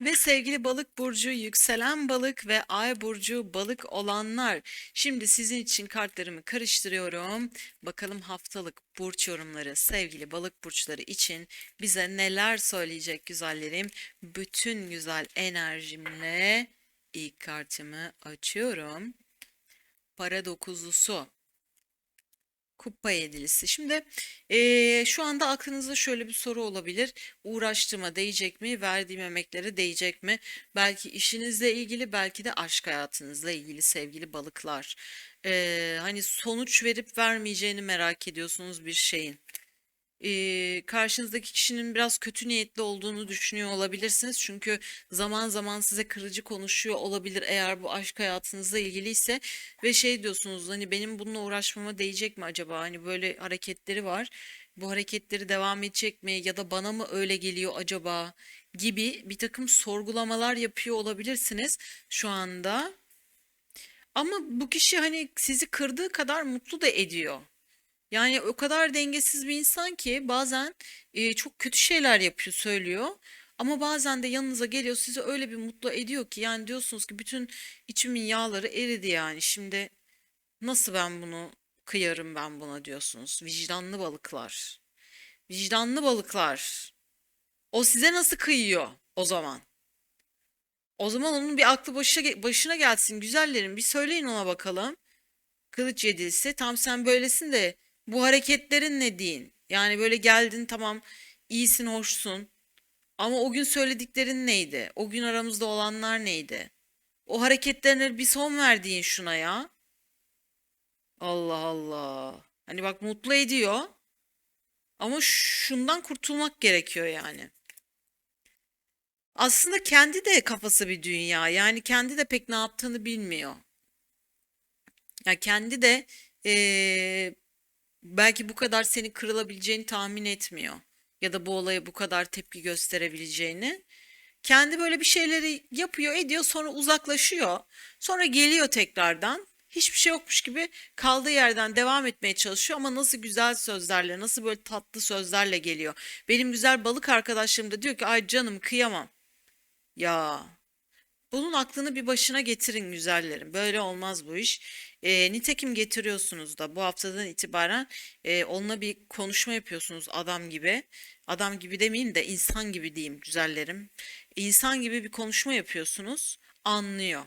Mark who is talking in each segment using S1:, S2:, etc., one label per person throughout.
S1: Ve sevgili balık burcu, yükselen balık ve ay burcu balık olanlar. Şimdi sizin için kartlarımı karıştırıyorum. Bakalım haftalık burç yorumları sevgili balık burçları için bize neler söyleyecek güzellerim. Bütün güzel enerjimle ilk kartımı açıyorum. Para dokuzlusu. Kupa yedilisi. Şimdi eee, şu anda aklınızda şöyle bir soru olabilir. Uğraştığıma değecek mi? Verdiğim emeklere değecek mi? Belki işinizle ilgili, belki de aşk hayatınızla ilgili sevgili balıklar. Eee, hani sonuç verip vermeyeceğini merak ediyorsunuz bir şeyin eee, karşınızdaki kişinin biraz kötü niyetli olduğunu düşünüyor olabilirsiniz. Çünkü zaman zaman size kırıcı konuşuyor olabilir eğer bu aşk hayatınızla ilgiliyse ve şey diyorsunuz hani benim bununla uğraşmama değecek mi acaba? Hani böyle hareketleri var. Bu hareketleri devam edecek mi ya da bana mı öyle geliyor acaba gibi bir takım sorgulamalar yapıyor olabilirsiniz şu anda. Ama bu kişi hani sizi kırdığı kadar mutlu da ediyor. Yani o kadar dengesiz bir insan ki bazen e, çok kötü şeyler yapıyor, söylüyor. Ama bazen de yanınıza geliyor, sizi öyle bir mutlu ediyor ki yani diyorsunuz ki bütün içimin yağları eridi yani. Şimdi nasıl ben bunu kıyarım ben buna diyorsunuz. Vicdanlı balıklar. Vicdanlı balıklar. O size nasıl kıyıyor o zaman? O zaman onun bir aklı başına, başına gelsin güzellerim. Bir söyleyin ona bakalım. Kılıç yedilisi. Tam sen böylesin de bu hareketlerin ne deyin? Yani böyle geldin tamam iyisin hoşsun ama o gün söylediklerin neydi? O gün aramızda olanlar neydi? O hareketlerine bir son verdiğin şuna ya. Allah Allah. Hani bak mutlu ediyor ama şundan kurtulmak gerekiyor yani. Aslında kendi de kafası bir dünya. Yani kendi de pek ne yaptığını bilmiyor. Ya kendi de eee, belki bu kadar senin kırılabileceğini tahmin etmiyor. Ya da bu olaya bu kadar tepki gösterebileceğini. Kendi böyle bir şeyleri yapıyor, ediyor, sonra uzaklaşıyor. Sonra geliyor tekrardan. Hiçbir şey yokmuş gibi kaldığı yerden devam etmeye çalışıyor ama nasıl güzel sözlerle, nasıl böyle tatlı sözlerle geliyor. Benim güzel balık arkadaşlarım da diyor ki ay canım kıyamam. Ya bunun aklını bir başına getirin güzellerim. Böyle olmaz bu iş. E, nitekim getiriyorsunuz da bu haftadan itibaren e, onunla bir konuşma yapıyorsunuz adam gibi. Adam gibi demeyeyim de insan gibi diyeyim güzellerim. İnsan gibi bir konuşma yapıyorsunuz. Anlıyor.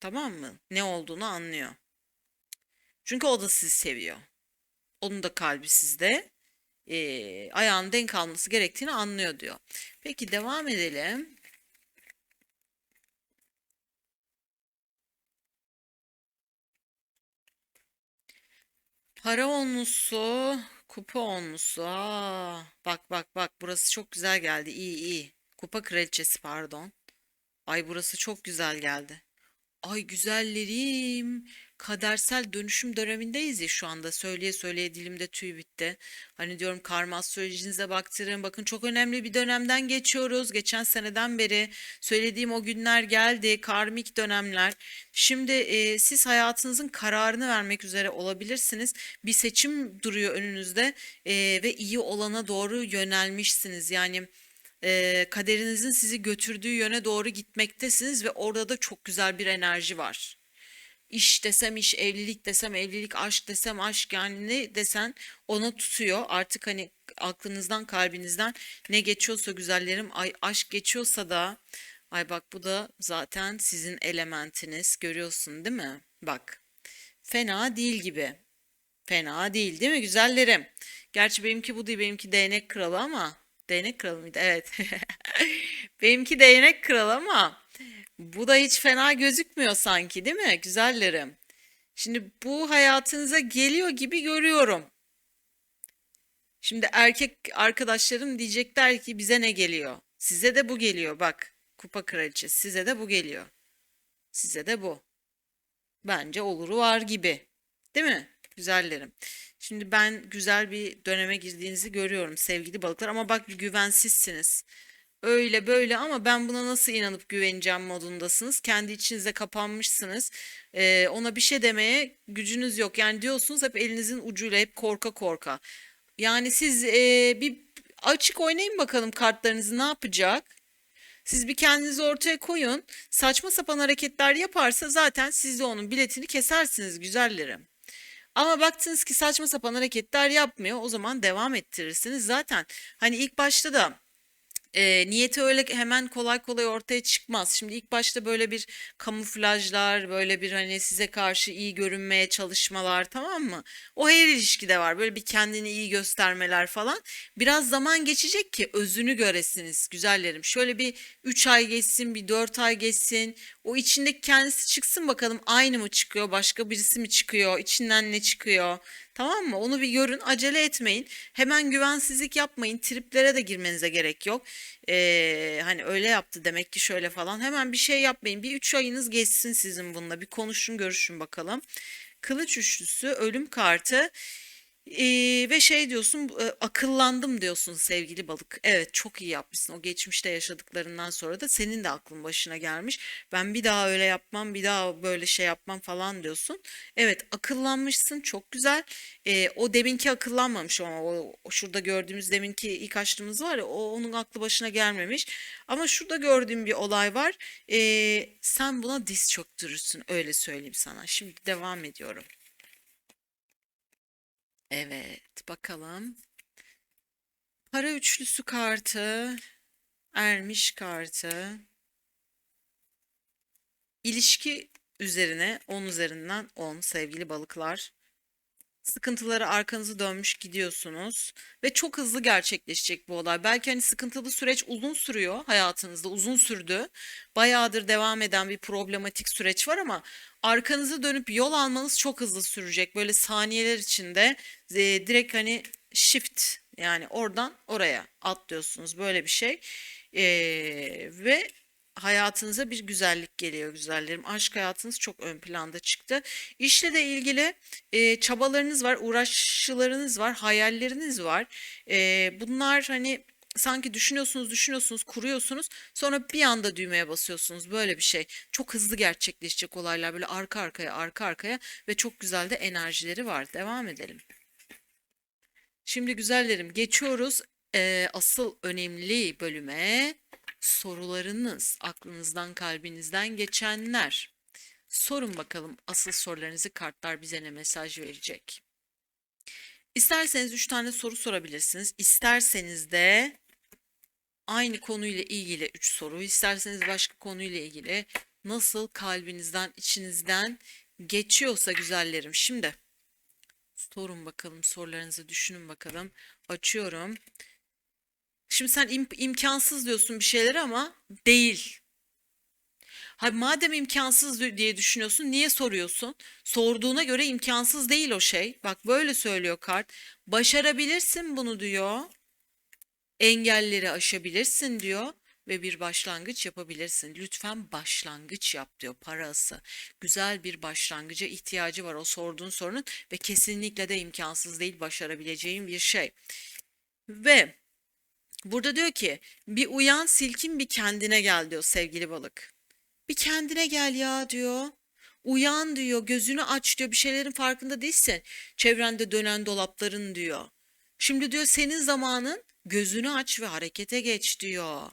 S1: Tamam mı? Ne olduğunu anlıyor. Çünkü o da sizi seviyor. Onun da kalbi sizde. E, ayağının denk alması gerektiğini anlıyor diyor. Peki devam edelim. Para onlusu, kupa onlusu. Aa, bak bak bak burası çok güzel geldi. İyi iyi. Kupa kraliçesi pardon. Ay burası çok güzel geldi. Ay güzellerim. Kadersel dönüşüm dönemindeyiz ya şu anda. Söyleye söyleye dilimde tüy bitti. Hani diyorum karma astrolojinize baktırın. Bakın çok önemli bir dönemden geçiyoruz. Geçen seneden beri söylediğim o günler geldi. Karmik dönemler. Şimdi e, siz hayatınızın kararını vermek üzere olabilirsiniz. Bir seçim duruyor önünüzde e, ve iyi olana doğru yönelmişsiniz. Yani e, kaderinizin sizi götürdüğü yöne doğru gitmektesiniz ve orada da çok güzel bir enerji var. İş desem iş, evlilik desem evlilik, aşk desem aşk yani ne desen ona tutuyor. Artık hani aklınızdan, kalbinizden ne geçiyorsa güzellerim, ay aşk geçiyorsa da ay bak bu da zaten sizin elementiniz. Görüyorsun değil mi? Bak. Fena değil gibi. Fena değil değil mi güzellerim? Gerçi benimki bu değil, benimki değnek kralı ama değnek kralı mıydı? Evet. Benimki değnek kralı ama bu da hiç fena gözükmüyor sanki, değil mi güzellerim? Şimdi bu hayatınıza geliyor gibi görüyorum. Şimdi erkek arkadaşlarım diyecekler ki bize ne geliyor? Size de bu geliyor bak. Kupa kraliçesi size de bu geliyor. Size de bu. Bence oluru var gibi. Değil mi? Güzellerim. Şimdi ben güzel bir döneme girdiğinizi görüyorum sevgili balıklar ama bak güvensizsiniz. Öyle böyle ama ben buna nasıl inanıp güveneceğim modundasınız. Kendi içinize kapanmışsınız. Ee, ona bir şey demeye gücünüz yok. Yani diyorsunuz hep elinizin ucuyla hep korka korka. Yani siz e, bir açık oynayın bakalım kartlarınızı ne yapacak? Siz bir kendinizi ortaya koyun. Saçma sapan hareketler yaparsa zaten siz de onun biletini kesersiniz güzellerim. Ama baktınız ki saçma sapan hareketler yapmıyor. O zaman devam ettirirsiniz. Zaten hani ilk başta da e, niyeti öyle hemen kolay kolay ortaya çıkmaz. Şimdi ilk başta böyle bir kamuflajlar, böyle bir hani size karşı iyi görünmeye çalışmalar tamam mı? O her ilişkide var. Böyle bir kendini iyi göstermeler falan. Biraz zaman geçecek ki özünü göresiniz güzellerim. Şöyle bir 3 ay geçsin, bir 4 ay geçsin. O içindeki kendisi çıksın bakalım aynı mı çıkıyor, başka birisi mi çıkıyor, içinden ne çıkıyor? Tamam mı? Onu bir görün, acele etmeyin. Hemen güvensizlik yapmayın. Triplere de girmenize gerek yok. Ee, hani öyle yaptı demek ki şöyle falan. Hemen bir şey yapmayın. Bir üç ayınız geçsin sizin bununla. Bir konuşun, görüşün bakalım. Kılıç üçlüsü, ölüm kartı. Ee, ve şey diyorsun akıllandım diyorsun sevgili balık. Evet çok iyi yapmışsın. O geçmişte yaşadıklarından sonra da senin de aklın başına gelmiş. Ben bir daha öyle yapmam, bir daha böyle şey yapmam falan diyorsun. Evet akıllanmışsın çok güzel. Ee, o deminki akıllanmamış ama o, o şurada gördüğümüz deminki ilk açtığımız var ya o onun aklı başına gelmemiş. Ama şurada gördüğüm bir olay var. Ee, sen buna diz çöktürürsün öyle söyleyeyim sana. Şimdi devam ediyorum. Evet, bakalım. Para üçlüsü kartı, ermiş kartı. İlişki üzerine 10 üzerinden 10 sevgili balıklar. Sıkıntıları arkanızı dönmüş gidiyorsunuz ve çok hızlı gerçekleşecek bu olay. Belki hani sıkıntılı süreç uzun sürüyor hayatınızda, uzun sürdü. Bayağıdır devam eden bir problematik süreç var ama arkanızı dönüp yol almanız çok hızlı sürecek. Böyle saniyeler içinde e, direkt hani shift yani oradan oraya atlıyorsunuz böyle bir şey. E, ve hayatınıza bir güzellik geliyor güzellerim. Aşk hayatınız çok ön planda çıktı. İşle de ilgili e, çabalarınız var, uğraşlarınız var, hayalleriniz var. E, bunlar hani sanki düşünüyorsunuz, düşünüyorsunuz, kuruyorsunuz. Sonra bir anda düğmeye basıyorsunuz. Böyle bir şey. Çok hızlı gerçekleşecek olaylar böyle arka arkaya, arka arkaya ve çok güzel de enerjileri var. Devam edelim. Şimdi güzellerim geçiyoruz e, asıl önemli bölüme sorularınız, aklınızdan kalbinizden geçenler. Sorun bakalım asıl sorularınızı kartlar bize ne mesaj verecek. İsterseniz 3 tane soru sorabilirsiniz. İsterseniz de aynı konuyla ilgili 3 soru, isterseniz başka konuyla ilgili nasıl kalbinizden, içinizden geçiyorsa güzellerim. Şimdi sorun bakalım sorularınızı düşünün bakalım. Açıyorum. Şimdi sen im- imkansız diyorsun bir şeyleri ama değil. Ha, madem imkansız di- diye düşünüyorsun, niye soruyorsun? Sorduğuna göre imkansız değil o şey. Bak böyle söylüyor kart. Başarabilirsin bunu diyor. Engelleri aşabilirsin diyor ve bir başlangıç yapabilirsin. Lütfen başlangıç yap diyor parası. Güzel bir başlangıca ihtiyacı var o sorduğun sorunun ve kesinlikle de imkansız değil başarabileceğin bir şey. Ve Burada diyor ki bir uyan silkin bir kendine gel diyor sevgili balık. Bir kendine gel ya diyor. Uyan diyor, gözünü aç diyor. Bir şeylerin farkında değilsin. Çevrende dönen dolapların diyor. Şimdi diyor senin zamanın gözünü aç ve harekete geç diyor.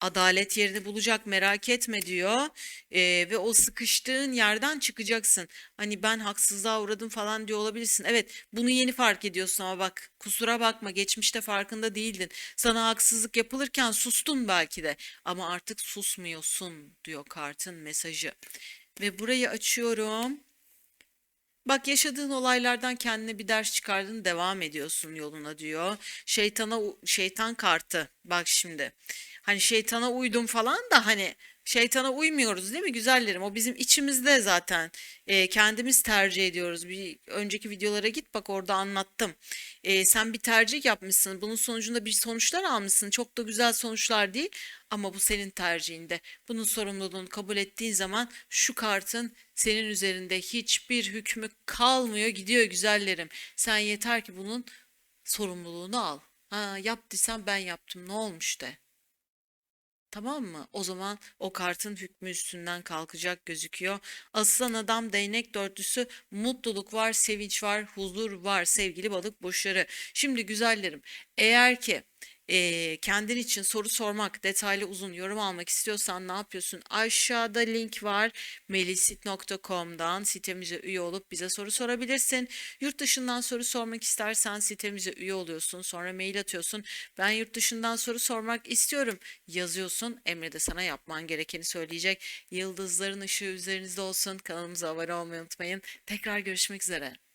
S1: Adalet yerini bulacak merak etme diyor Ee, ve o sıkıştığın yerden çıkacaksın. Hani ben haksızlığa uğradım falan diyor olabilirsin. Evet bunu yeni fark ediyorsun ama bak kusura bakma geçmişte farkında değildin. Sana haksızlık yapılırken sustun belki de ama artık susmuyorsun diyor kartın mesajı. Ve burayı açıyorum. Bak yaşadığın olaylardan kendine bir ders çıkardın devam ediyorsun yoluna diyor. Şeytana şeytan kartı bak şimdi. Hani şeytana uydum falan da hani şeytana uymuyoruz değil mi güzellerim? O bizim içimizde zaten. Ee, kendimiz tercih ediyoruz. Bir önceki videolara git bak orada anlattım. Ee, sen bir tercih yapmışsın. Bunun sonucunda bir sonuçlar almışsın. Çok da güzel sonuçlar değil ama bu senin tercihinde. Bunun sorumluluğunu kabul ettiğin zaman şu kartın senin üzerinde hiçbir hükmü kalmıyor gidiyor güzellerim. Sen yeter ki bunun sorumluluğunu al. Ha, yap desem ben yaptım ne olmuş de. Tamam mı? O zaman o kartın hükmü üstünden kalkacak gözüküyor. Aslan adam değnek dörtlüsü mutluluk var, sevinç var, huzur var sevgili balık burçları. Şimdi güzellerim eğer ki eee, kendin için soru sormak, detaylı uzun yorum almak istiyorsan ne yapıyorsun? Aşağıda link var. melisit.com'dan sitemize üye olup bize soru sorabilirsin. Yurt dışından soru sormak istersen sitemize üye oluyorsun. Sonra mail atıyorsun. Ben yurt dışından soru sormak istiyorum. Yazıyorsun. Emre de sana yapman gerekeni söyleyecek. Yıldızların ışığı üzerinizde olsun. Kanalımıza abone olmayı unutmayın. Tekrar görüşmek üzere.